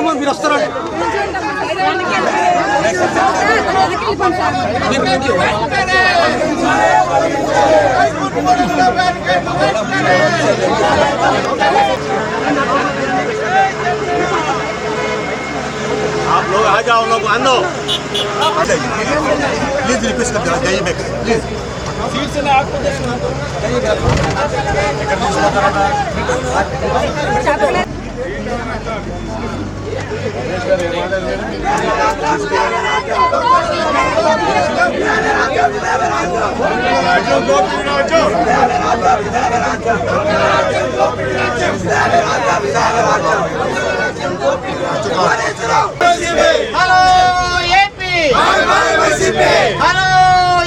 ముందు మీరు వస్తారండి आप लोग आ जाओ लोग आनो प्लीज रिक्वेस्ट कर दो जाइए back please hello AP hello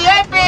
AP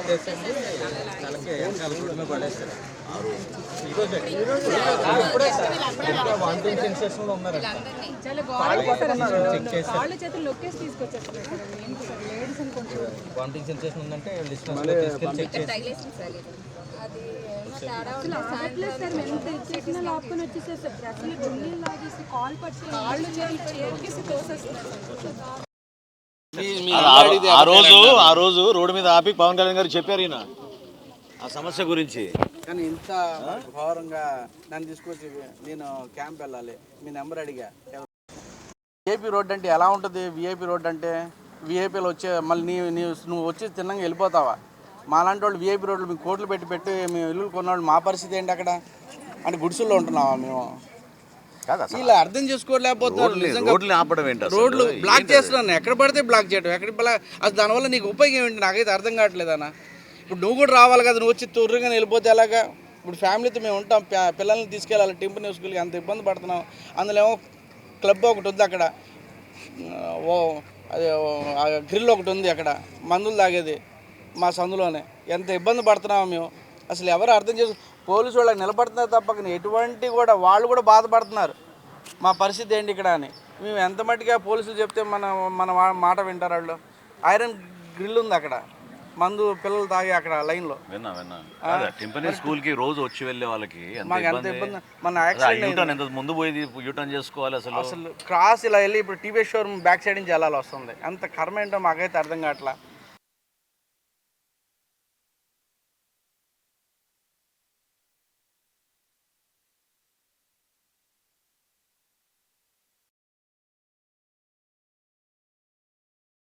ఏంటి సార్ లేడీస్ వామిటింగ్ సెన్సేషన్ ఉందంటే డిస్టెన్స్ తీసుకెళ్ళి చెక్ చేసి అసలు ఆగట్లేదు సార్ ఎంత ఇచ్చేసినా లాక్కొని వచ్చేసారు సార్ అసలు గుండెలు లాగేసి కాల్ పట్టి కాళ్ళు తోసేస్తున్నారు. ఆ రోజు ఆ రోజు రోడ్డు మీద ఆపి పవన్ కళ్యాణ్ గారు చెప్పారు ఈయన. ఆ సమస్య గురించి. కానీ ఇంత ఘోరంగా నన్ను తీసుకొచ్చి నేను క్యాంప్ వెళ్ళాలి. మీ నెంబర్ అడిగా. విఐపి రోడ్ అంటే ఎలా ఉంటుంది? విఐపి రోడ్ అంటే విఐపీలు వచ్చే మళ్ళీ నీ నీ నువ్వు వచ్చి తిన్నంగా వెళ్ళిపోతావా? మాలాంటి వాళ్ళు విఐపి రోడ్లు మీకు కోట్లు పెట్టి పెట్టి మేము ఇల్లు కొన్నవాళ్ళు మా పరిస్థితి ఏంటి అక్కడ? అంటే గుడిసెల్లో ఉంటున్నావా మేము? ఇలా అర్థం చేసుకోలేకపోతున్నారు. రోడ్లు రోడ్లు ఆపడం ఏంటి అసలు? రోడ్లు బ్లాక్? చేస్తున్నాను ఎక్కడ పడితే బ్లాక్ చేయడం ఎక్కడ బ్లాక్ అసలు దానివల్ల నీకు ఉపయోగం ఏంటి? నాకైతే అర్థం కావట్లేదు అన్న. ఇప్పుడు నువ్వు కూడా రావాలి కదా. నువ్వు వచ్చి తొర్రుగా వెళ్ళిపోతే ఎలాగా? ఇప్పుడు ఫ్యామిలీతో మేము ఉంటాం. పిల్లల్ని తీసుకెళ్ళాలి. టింపు స్కూల్కి అంత ఇబ్బంది పడుతున్నాం. అందులో ఏమో క్లబ్ ఒకటి ఉంది అక్కడ. ఓ అదే గ్రిల్ ఒకటి ఉంది అక్కడ. మందులు తాగేది మా సందులోనే. ఎంత ఇబ్బంది పడుతున్నామో మేము. అసలు ఎవరు అర్థం చేసు పోలీసు వాళ్ళకి నిలబడుతున్నారు తప్ప ఎటువంటి కూడా వాళ్ళు కూడా బాధపడుతున్నారు. మా పరిస్థితి ఏంటి ఇక్కడ అని. మేము ఎంత మట్టిగా పోలీసులు చెప్తే మన మన మాట వింటారు వాళ్ళు? ఐరన్ గ్రిల్ ఉంది అక్కడ. మందు పిల్లలు తాగి అక్కడ లైన్లో. విన్నా విన్నా. కాదు, టింపనీ స్కూల్కి రోజు వచ్చి వెళ్ళే వాళ్ళకి మన ముందు పోయి యూటర్న్ చేసుకోవాలి అసలు? అసలు క్రాస్ ఇలా వెళ్ళి ఇప్పుడు టీవీ షోరూమ్ బ్యాక్ సైడ్ నుంచి వెళ్ళాలి వస్తుంది. అంత కర్మ ఏంటో మాకైతే అర్థం కావట్లా.